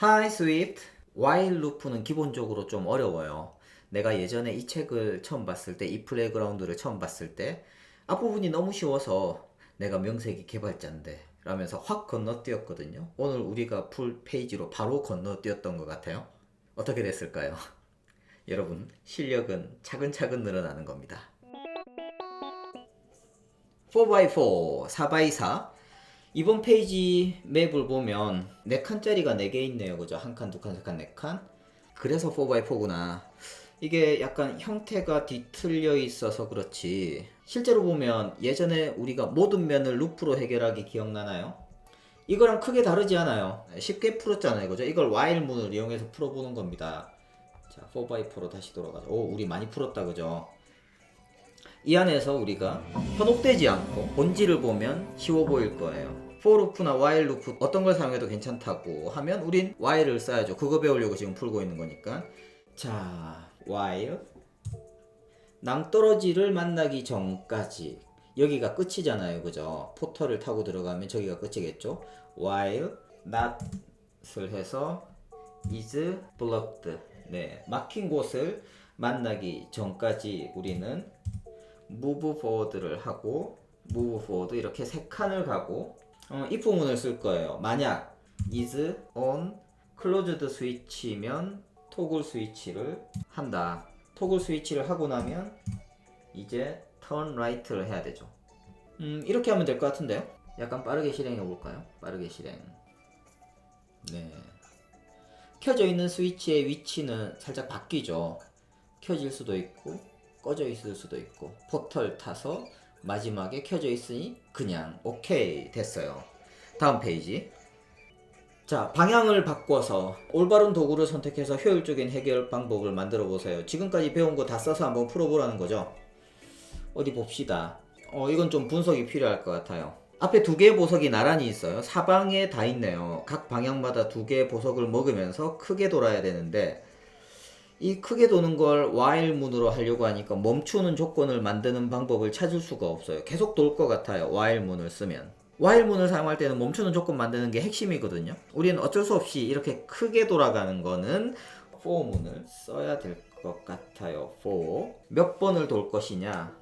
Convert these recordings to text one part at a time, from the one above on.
Hi Swift. while 루프는 기본적으로 좀 어려워요. 내가 예전에 이 책을 처음 봤을 때, 이 플레이그라운드를 처음 봤을 때, 앞부분이 너무 쉬워서 내가 명색이 개발자인데, 라면서 확 건너뛰었거든요. 오늘 우리가 풀 페이지로 바로 건너뛰었던 것 같아요. 어떻게 됐을까요? 여러분, 실력은 차근차근 늘어나는 겁니다. 4x4, 4x4. 이번 페이지 맵을 보면 4칸짜리가 4개 있네요. 그죠? 한 칸, 두 칸, 세 칸, 네 칸. 그래서 4x4구나. 이게 약간 형태가 뒤틀려 있어서 그렇지. 실제로 보면 예전에 우리가 모든 면을 루프로 해결하기 기억나나요? 이거랑 크게 다르지 않아요. 쉽게 풀었잖아요. 그죠? 이걸 while 문을 이용해서 풀어보는 겁니다. 자, 4x4로 다시 돌아가자. 오, 우리 많이 풀었다. 그죠? 이 안에서 우리가 현혹되지 않고 본질을 보면 쉬워 보일 거예요. For 루프나 while 루프 어떤 걸 사용해도 괜찮다고 하면 우린 while을 써야죠. 그거 배우려고 지금 풀고 있는 거니까. 자, while 낭떠러지를 만나기 전까지 여기가 끝이잖아요. 그죠? 포털을 타고 들어가면 저기가 끝이겠죠? while not을 해서 is blocked 네, 막힌 곳을 만나기 전까지 우리는 move forward를 하고 move forward 이렇게 세 칸을 가고 어, if 문을 쓸 거예요. 만약 is on closed switch면 토글 스위치를 한다. 토글 스위치를 하고 나면 이제 turn right를 해야 되죠. 음, 이렇게 하면 될 것 같은데요. 약간 빠르게 실행해 볼까요? 빠르게 실행. 네. 켜져 있는 스위치의 위치는 살짝 바뀌죠. 켜질 수도 있고 꺼져 있을 수도 있고 포털 타서 마지막에 켜져 있으니 그냥 오케이 됐어요. 다음 페이지. 자, 방향을 바꿔서 올바른 도구를 선택해서 효율적인 해결 방법을 만들어 보세요. 지금까지 배운 거 다 써서 한번 풀어보라는 거죠. 어디 봅시다. 어, 이건 좀 분석이 필요할 것 같아요. 앞에 두 개의 보석이 나란히 있어요. 사방에 다 있네요. 각 방향마다 두 개의 보석을 먹으면서 크게 돌아야 되는데, 이 크게 도는 걸 while 문으로 하려고 하니까 멈추는 조건을 만드는 방법을 찾을 수가 없어요. 계속 돌 것 같아요. while 문을 쓰면. while 문을 사용할 때는 멈추는 조건 만드는 게 핵심이거든요. 우리는 어쩔 수 없이 이렇게 크게 돌아가는 거는 for 문을 써야 될 것 같아요. for. 몇 번을 돌 것이냐?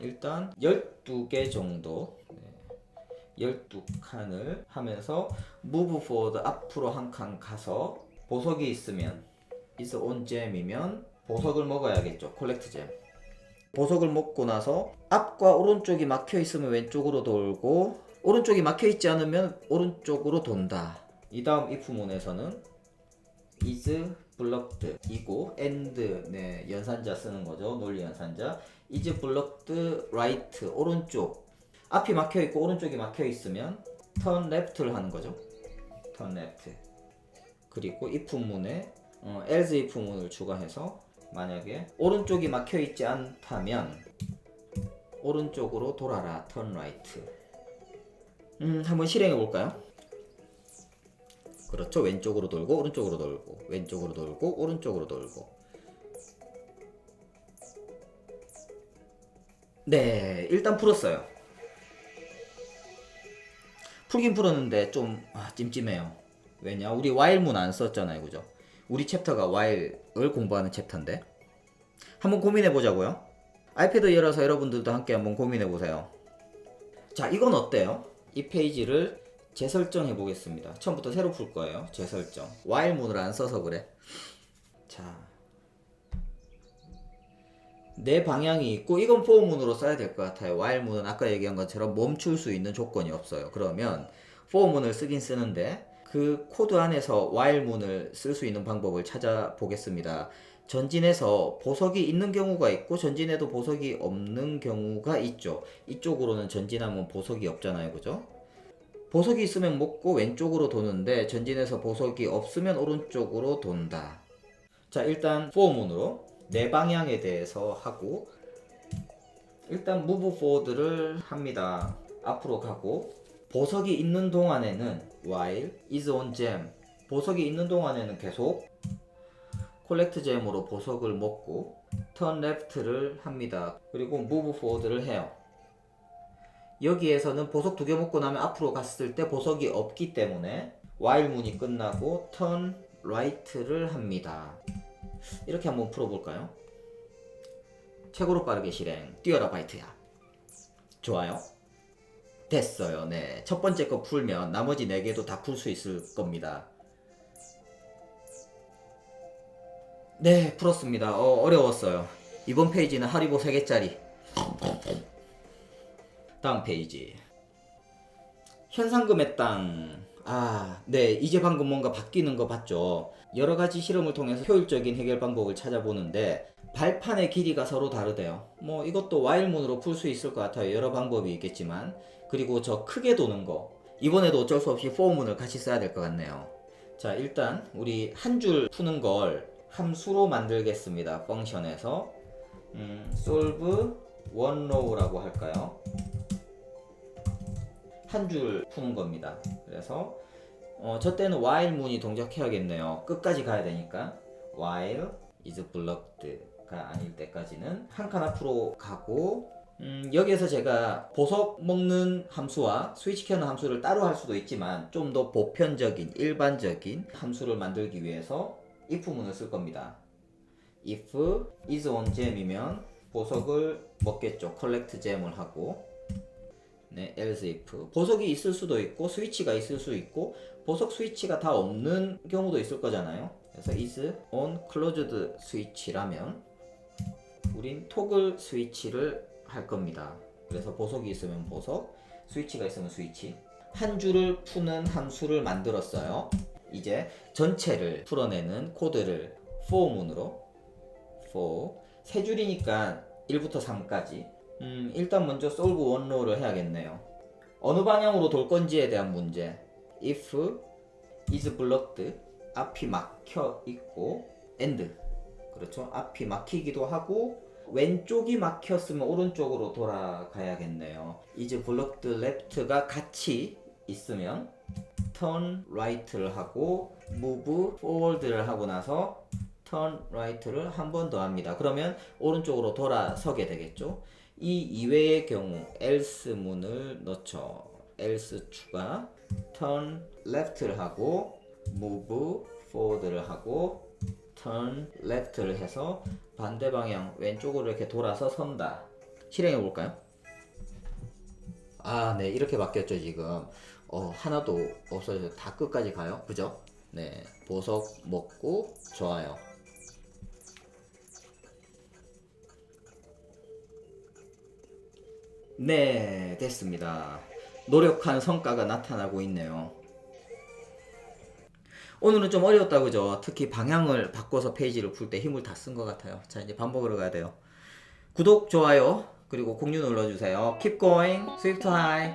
일단 12개 정도. 네. 12칸을 하면서 move forward 앞으로 한 칸 가서 보석이 있으면 is on gem이면 보석을 먹어야겠죠. 콜렉트 잼. 보석을 먹고 나서 앞과 오른쪽이 막혀 있으면 왼쪽으로 돌고 오른쪽이 막혀 있지 않으면 오른쪽으로 돈다. 이 다음 if 문에서는 is blocked 이고 and 네 연산자 쓰는 거죠. 논리 연산자 is blocked right 오른쪽 앞이 막혀 있고 오른쪽이 막혀 있으면 turn left를 하는 거죠. turn left 그리고 if 문에 어, else if 문을 추가해서 만약에 오른쪽이 막혀 있지 않다면 오른쪽으로 돌아라 turn right. 음 한번 실행해 볼까요? 그렇죠. 왼쪽으로 돌고 오른쪽으로 돌고 왼쪽으로 돌고 오른쪽으로 돌고. 네 일단 풀었어요. 풀긴 풀었는데 좀 아, 찜찜해요. 왜냐? 우리 while문 안 썼잖아요. 그죠 우리 챕터가 while을 공부하는 챕터인데 한번 고민해 보자고요. 아이패드 열어서 여러분들도 함께 한번 고민해 보세요. 자 이건 어때요? 이 페이지를 재설정해 보겠습니다. 처음부터 새로 풀 거예요. 재설정. while문을 안 써서 그래. 자 내 방향이 있고 이건 for문으로 써야 될 것 같아요. while문은 아까 얘기한 것처럼 멈출 수 있는 조건이 없어요. 그러면 for문을 쓰긴 쓰는데 그 코드 안에서 while문을 쓸 수 있는 방법을 찾아보겠습니다. 전진해서 보석이 있는 경우가 있고 전진해도 보석이 없는 경우가 있죠. 이쪽으로는 전진하면 보석이 없잖아요. 그죠? 보석이 있으면 먹고 왼쪽으로 도는데 전진해서 보석이 없으면 오른쪽으로 돈다. 자, 일단 for문으로 내 방향에 대해서 하고 일단 move forward를 합니다. 앞으로 가고 보석이 있는 동안에는 while is on gem 보석이 있는 동안에는 계속 콜렉트 잼으로 보석을 먹고 turn left를 합니다. 그리고 move forward를 해요. 여기에서는 보석 두 개 먹고 나면 앞으로 갔을 때 보석이 없기 때문에 while 문이 끝나고 turn right를 합니다. 이렇게 한번 풀어볼까요? 최고로 빠르게 실행. 뛰어라 바이트야. 좋아요. 됐어요. 네. 첫 번째 거 풀면 나머지 네 개도 다 풀 수 있을 겁니다. 네, 풀었습니다. 어, 어려웠어요. 이번 페이지는 하리보 3개짜리. 다음 페이지. 현상금의 땅. 아, 네. 이제 방금 뭔가 바뀌는 거 봤죠? 여러 가지 실험을 통해서 효율적인 해결 방법을 찾아보는데, 발판의 길이가 서로 다르대요. 뭐, 이것도 와일문으로 풀 수 있을 것 같아요. 여러 방법이 있겠지만. 그리고 저 크게 도는 거. 이번에도 어쩔 수 없이 포문을 같이 써야 될 것 같네요. 자, 일단, 우리 한 줄 푸는 걸 함수로 만들겠습니다. 펑션에서. 음, solve one row라고 할까요? 한 줄 푸는 겁니다. 그래서 어, 저 때는 while 문이 동작해야겠네요. 끝까지 가야 되니까 while is blocked 가 아닐 때까지는 한 칸 앞으로 가고 음, 여기에서 제가 보석 먹는 함수와 스위치 켜는 함수를 따로 할 수도 있지만 좀 더 보편적인 일반적인 함수를 만들기 위해서 if 문을 쓸 겁니다. if is on gem이면 보석을 먹겠죠. collect gem을 하고 네, else if 보석이 있을 수도 있고 스위치가 있을 수 있고 보석 스위치가 다 없는 경우도 있을 거잖아요. 그래서 is on closed switch라면 우린 토글 스위치를 할 겁니다. 그래서 보석이 있으면 보석, 스위치가 있으면 스위치. 한 줄을 푸는 함수를 만들었어요. 이제 전체를 풀어내는 코드를 for 문으로 for 세 줄이니까 1부터 3까지 음, 일단 먼저 solve row를 해야겠네요. 어느 방향으로 돌 건지에 대한 문제. if is blocked 앞이 막혀 있고 and 그렇죠. 앞이 막히기도 하고 왼쪽이 막혔으면 오른쪽으로 돌아가야겠네요. is blocked left가 같이 있으면 turn right를 하고 move forward를 하고 나서 turn right를 한 번 더 합니다. 그러면 오른쪽으로 돌아서게 되겠죠. 이 이외의 경우 else 문을 넣죠. else 추가 turn left를 하고 move forward를 하고 turn left를 해서 반대 방향 왼쪽으로 이렇게 돌아서 선다. 실행해 볼까요? 아, 네. 이렇게 바뀌었죠, 지금. 어, 하나도 없어져서 다 끝까지 가요. 그죠? 네. 보석 먹고 좋아요. 네, 됐습니다. 노력한 성과가 나타나고 있네요. 오늘은 좀 어려웠다 그죠? 특히 방향을 바꿔서 페이지를 풀 때 힘을 다 쓴 것 같아요. 자 이제 반복으로 가야 돼요. 구독, 좋아요, 그리고 공유 눌러주세요. Keep going, Swift High.